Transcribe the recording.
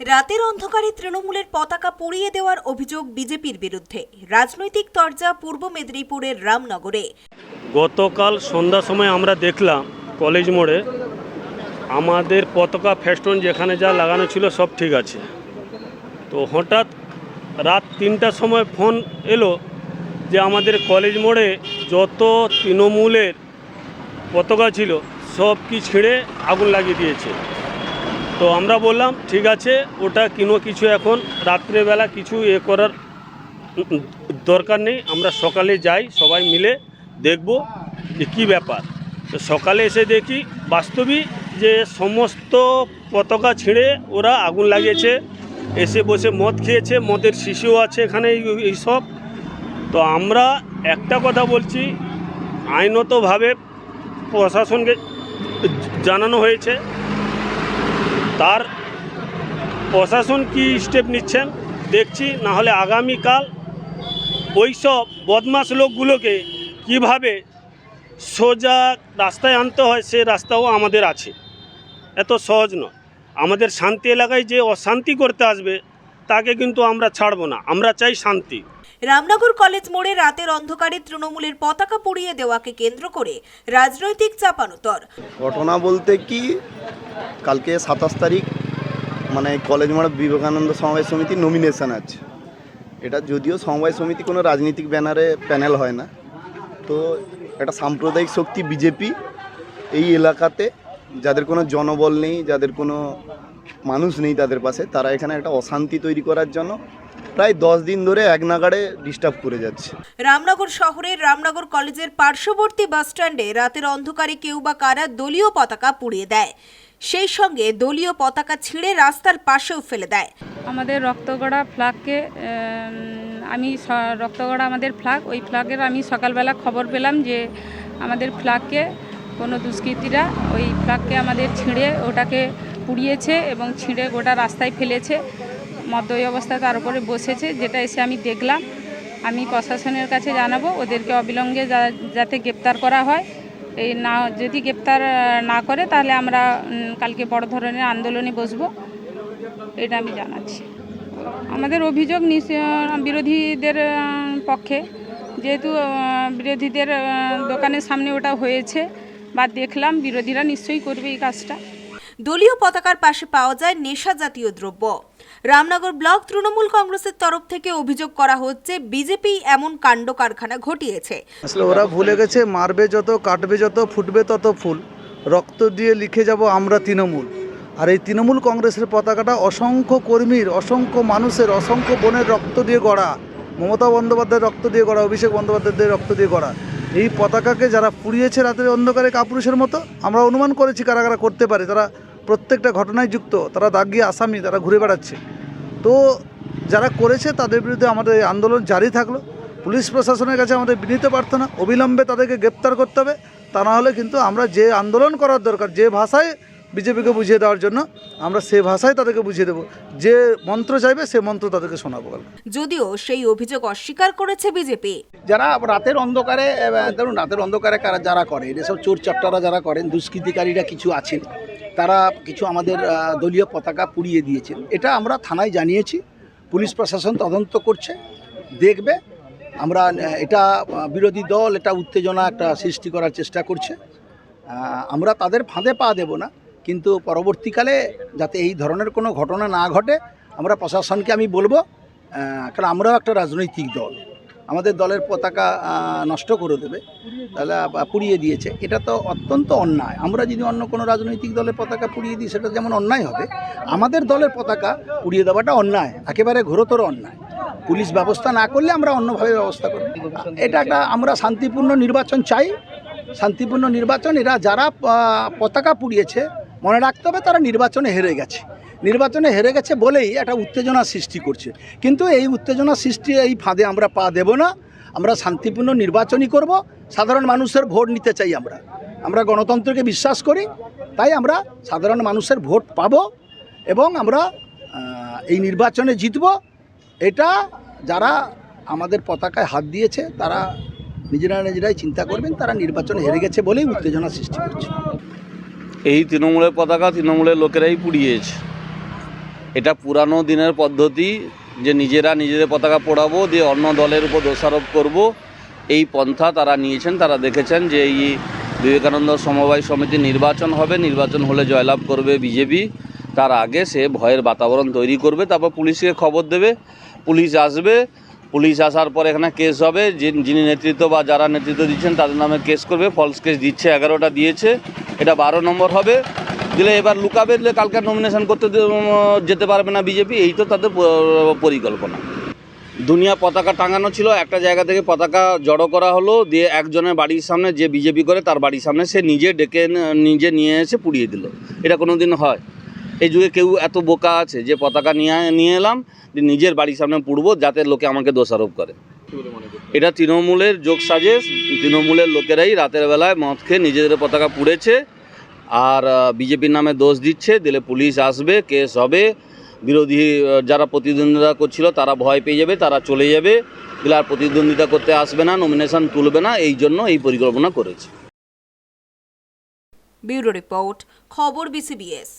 রাতের অন্ধকারে তৃণমূলের পতাকা পুড়িয়ে দেওয়ার অভিযোগ বিজেপির বিরুদ্ধে। রাজনৈতিক তরজা পূর্ব মেদিনীপুরের রামনগরে। গতকাল সন্ধ্যার সময় আমরা দেখলাম কলেজ মোড়ে আমাদের পতাকা, ফেস্টন যেখানে যা লাগানো ছিল সব ঠিক আছে। তো হঠাৎ রাত তিনটার সময় ফোন এলো যে আমাদের কলেজ মোড়ে যত তৃণমূলের পতাকা ছিল সব কি ছিঁড়ে আগুন লাগিয়ে দিয়েছে। তো আমরা বললাম, ঠিক আছে, ওটা কোনো কিছু এখন, রাত্রেবেলা কিছু এ করার দরকার নেই, আমরা সকালে যাই, সবাই মিলে দেখব যে কী ব্যাপার। তো সকালে এসে দেখি বাস্তবিক যে সমস্ত পতাকা ছিঁড়ে ওরা আগুন লাগিয়েছে, এসে বসে মদ খেয়েছে, মদের শিশুও আছে এখানে, এই- এইসব তো আমরা একটা কথা বলছি, আইনতভাবে প্রশাসনকে জানানো হয়েছে তার প্রশাসন কি স্টেপ নিচ্ছেন দেখছি না হলে আগামীকাল ওই সব বদমাস লোকগুলোকে কীভাবে সোজা রাস্তায় আনতে হয়, সে রাস্তাও আমাদের আছে। এত সহজ নয়। আমাদের শান্তি এলাকায় যে অশান্তি করতে আসবে, তাকে কিন্তু আমরা ছাড়বো না। আমরা চাই শান্তি। রামনগর কলেজ মোড়ে রাতের অন্ধকারে তৃণমূলের পতাকা পুড়িয়ে দেওয়াকে কেন্দ্র করে রাজনৈতিক চাপানোতর। ঘটনা বলতে কি, কালকে সাতাশ তারিখ মানে কলেজ মাঠ বিবেকানন্দ সমবায় সমিতি নমিনেশন আছে। এটা যদিও সমবায় সমিতি কোনো রাজনৈতিক ব্যানারে প্যানেল হয় না। তো একটা সাম্প্রদায়িক শক্তি বিজেপি এই এলাকাতে, যাদের কোনো জনবল নেই, যাদের কোনো মানুষ নেই তাদের পাশে, তারা এখানে একটা অশান্তি তৈরি করার জন্য প্রায় দশ দিন ধরে এক নাগাড়ে ডিস্টার্ব করে যাচ্ছে। রামনগর শহরের রামনগর কলেজের পার্শ্ববর্তী বাসস্ট্যান্ডে রাতের অন্ধকারে কেউ বা কারা দলীয় পতাকা পুড়িয়ে দেয়। সেই সঙ্গে দলীয় পতাকা ছিঁড়ে রাস্তার পাশেও ফেলে দেয়। আমাদের রক্তগড়া ফ্ল্যাগকে আমি রক্তগড়া আমাদের ফ্ল্যাগ ওই ফ্ল্যাগের আমি সকালবেলা খবর পেলাম যে আমাদের ফ্ল্যাগকে কোনো দুষ্কৃতীরা ওই ফ্ল্যাগকে আমাদের ছিঁড়ে ওটাকে পুড়িয়েছে এবং ছিঁড়ে গোটা রাস্তায় ফেলেছে। মদ্যই অবস্থায় তার উপরে বসেছে, যেটা এসে আমি দেখলাম। আমি প্রশাসনের কাছে জানাব, ওদেরকে অবিলম্বে যাতে গ্রেপ্তার করা হয়। এই না, যদি গ্রেপ্তার না করে, তাহলে আমরা কালকে বড় ধরনের আন্দোলনে বসবো। এটা আমি জানাচ্ছি। আমাদের অভিযোগ বিরোধীদের পক্ষে। যেহেতু বিরোধীদের দোকানের সামনে ওটা হয়েছে, বা দেখলাম, বিরোধীরা নিশ্চয়ই করবে এই কাজটা। দলীয় পতাকার পাশে পাওয়া যায় নেশা জাতীয় দ্রব্য। রামনগর ব্লক তৃণমূল কংগ্রেসের তরফ থেকে অভিযোগ করা হচ্ছে, বিজেপি এমন কাণ্ড কারখানা ঘটিয়েছে। আসলে ওরা ভুলে গেছে, মারবে যত, কাটবে যত, ফুটবে তত ফুল। রক্ত দিয়ে লিখে যাব আমরা তৃণমূল। আর এই তৃণমূল কংগ্রেসের পতাকাটা অসংখ্য কর্মীর, অসংখ্য মানুষের, অসংখ্য বোনের রক্ত দিয়ে গড়া। মমতা বন্দ্যোপাধ্যায়ের রক্ত দিয়ে গড়া, অভিষেক বন্দ্যোপাধ্যায়ের রক্ত দিয়ে গড়া। এই পতাকাকে যারা পুড়িয়েছে রাতের অন্ধকারে কাপুরুষের মতো, আমরা অনুমান করেছি কারা কারা করতে পারে। তারা প্রত্যেকটা ঘটনায় যুক্ত তারা দাগিয়ে আসামি তারা ঘুরে বেড়াচ্ছে। তো যারা করেছে তাদের বিরুদ্ধে আমাদের এই আন্দোলন জারি থাকল। পুলিশ প্রশাসনের কাছে আমাদের বিনীত প্রার্থনা অবিলম্বে তাদেরকে গ্রেপ্তার করতে হবে। তা না হলে কিন্তু আমরা যে আন্দোলন করার দরকার যে ভাষায় বিজেপিকে বুঝিয়ে দেওয়ার জন্য আমরা সে ভাষায় তাদেরকে বুঝিয়ে দেবো। যে মন্ত্র চাইবে সে মন্ত্র তাদেরকে শোনাবো যদিও সেই অভিযোগ অস্বীকার করেছে বিজেপি। যারা রাতের অন্ধকারে ধরুন রাতের অন্ধকারে কারা যারা করে এসব চোর চাপটারা যারা করেন দুষ্কৃতিকারীরা কিছু আছেন তারা কিছু আমাদের দলীয় পতাকা পুড়িয়ে দিয়েছেন। এটা আমরা থানায় জানিয়েছি। পুলিশ প্রশাসন তদন্ত করছে, দেখবে। আমরা এটা বিরোধী দল, এটা উত্তেজনা একটা সৃষ্টি করার চেষ্টা করছে। আমরা তাদের ফাঁদে পা দেব না। কিন্তু পরবর্তীকালে যাতে এই ধরনের কোনো ঘটনা না ঘটে, আমরা প্রশাসনকে আমি বলব কারণ আমরাও একটা রাজনৈতিক দল। আমাদের দলের পতাকা নষ্ট করে দেবে, তাহলে পুড়িয়ে দিয়েছে। এটা তো অত্যন্ত অন্যায়। আমরা যদি অন্য কোনো রাজনৈতিক দলের পতাকা পুড়িয়ে দিই, সেটা যেমন অন্যায় হবে, আমাদের দলের পতাকা পুড়িয়ে দেওয়াটা অন্যায়। একেবারে ঘোরতর অন্যায়। পুলিশ ব্যবস্থা না করলে আমরা অন্যভাবে ব্যবস্থা করব। এটা একটা আমরা শান্তিপূর্ণ নির্বাচন চাই। শান্তিপূর্ণ নির্বাচন, এরা যারা পতাকা পুড়িয়েছে, মনে রাখতে হবে তারা নির্বাচনে হেরে গেছে। নির্বাচনে হেরে গেছে বলেই একটা উত্তেজনা সৃষ্টি করছে। কিন্তু এই উত্তেজনা সৃষ্টি এই ফাঁদে আমরা পা দেব না। আমরা শান্তিপূর্ণ নির্বাচনই করব। সাধারণ মানুষের ভোট নিতে চাই আমরা। আমরা গণতন্ত্রকে বিশ্বাস করি, তাই আমরা সাধারণ মানুষের ভোট পাব এবং আমরা এই নির্বাচনে জিতব। এটা যারা আমাদের পতাকায় হাত দিয়েছে, তারা নিজেরা নিজেরাই চিন্তা করবেন, তারা নির্বাচনে হেরে গেছে বলেই উত্তেজনা সৃষ্টি করছে। এই তৃণমূলের পতাকা তৃণমূলের লোকেরাই পুড়িয়েছে। এটা পুরানো দিনের পদ্ধতি, যে নিজেরা নিজেদের পতাকা পোড়াবো, দিয়ে অন্য দলের উপর দোষারোপ করব। এই পন্থা তারা নিয়েছেন, তারা দেখেছেন যে এই বিবেকানন্দ সমবায় সমিতি নির্বাচন হবে, নির্বাচন হলে জয়লাভ করবে বিজেপি। তার আগে সে ভয়ের বাতাবরণ তৈরি করবে, তারপর পুলিশকে খবর দেবে, পুলিশ আসবে। পুলিশ আসার পর এখানে কেস হবে যিনি নেতৃত্ব বা যারা নেতৃত্ব দিচ্ছেন তাদের নামে কেস করবে ফলস কেস দিচ্ছে, এগারোটা দিয়েছে। এটা বারো নম্বর হবে। দিলে এবার লুকাবে দিলে কালকে নমিনেশন করতে যেতে পারবে না বিজেপি এই তো তাদের পরিকল্পনা। দুনিয়া পতাকা টাঙানো ছিল, একটা জায়গা থেকে পতাকা জড়ো করা হলো, দিয়ে একজনের বাড়ির সামনে যে বিজেপি করে, তার বাড়ির সামনে সে নিজে ডেকে নিজে নিয়ে এসে পুড়িয়ে দিল। এটা কোনো দিন হয়। এই যুগে কেউ এত বোকা আছে যে পতাকা নিয়ে নিয়ে এলাম নিজের বাড়ির সামনে পুড়বো, যাতে লোকে আমাকে দোষারোপ করে। এটা তৃণমূলের যোগ সাজেশ তৃণমূলের লোকেরাই রাতের বেলায় মদ খেয়ে নিজেদের পতাকা পুড়েছে। আর বিজেপির নামে দোষ দিচ্ছে, দিলে পুলিশ আসবে, কেস হবে। বিরোধী যারা প্রতিদ্বন্দ্বিতা করছিল, তারা ভয় পেয়ে যাবে, তারা চলে যাবে। দিলে আর প্রতিদ্বন্দ্বিতা করতে আসবে না নমিনেশন তুলবে না, এই জন্য এই পরিকল্পনা করেছে। ব্যুরো রিপোর্ট, খবর বিসিবিএস।